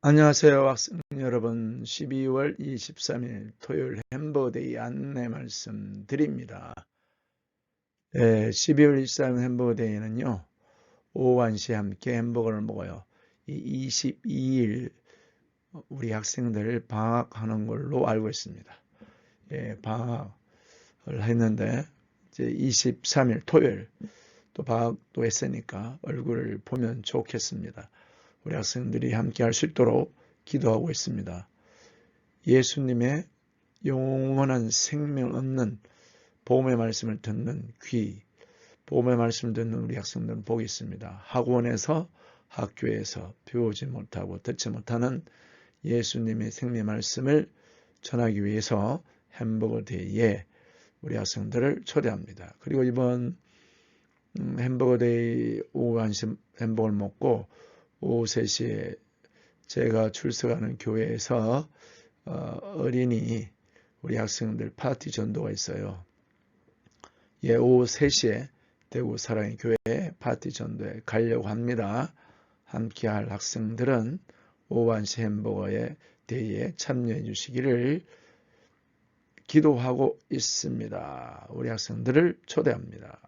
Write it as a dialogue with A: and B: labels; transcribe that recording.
A: 안녕하세요 학생 여러분. 12월 23일 토요일 햄버거데이 안내 말씀 드립니다. 네, 12월 23일 햄버거데이는요 오후 1시에 함께 햄버거를 먹어요. 이 22일 우리 학생들 방학하는 걸로 알고 있습니다. 예, 방학을 했는데 이제 23일 토요일 또 방학도 했으니까 얼굴을 보면 좋겠습니다 우리 학생들이 함께 할 수 있도록 기도하고 있습니다. 예수님의 영원한 생명 얻는 보험의 말씀을 듣는 귀, 보험의 말씀을 듣는 우리 학생들은 복이 있습니다. 학원에서 학교에서 배우지 못하고 듣지 못하는 예수님의 생명 말씀을 전하기 위해서 햄버거 데이에 우리 학생들을 초대합니다. 그리고 이번 음, 햄버거 데이 오후 1시 햄버거를 먹고 오후 3시에 제가 출석하는 교회에서 어, 어린이 우리 학생들 파티 전도가 있어요. 예, 오후 3시에 대구 사랑의 교회 파티 전도에 가려고 합니다. 함께 할 학생들은 오후 1시 햄버거의 대회에 참여해 주시기를 기도하고 있습니다. 우리 학생들을 초대합니다.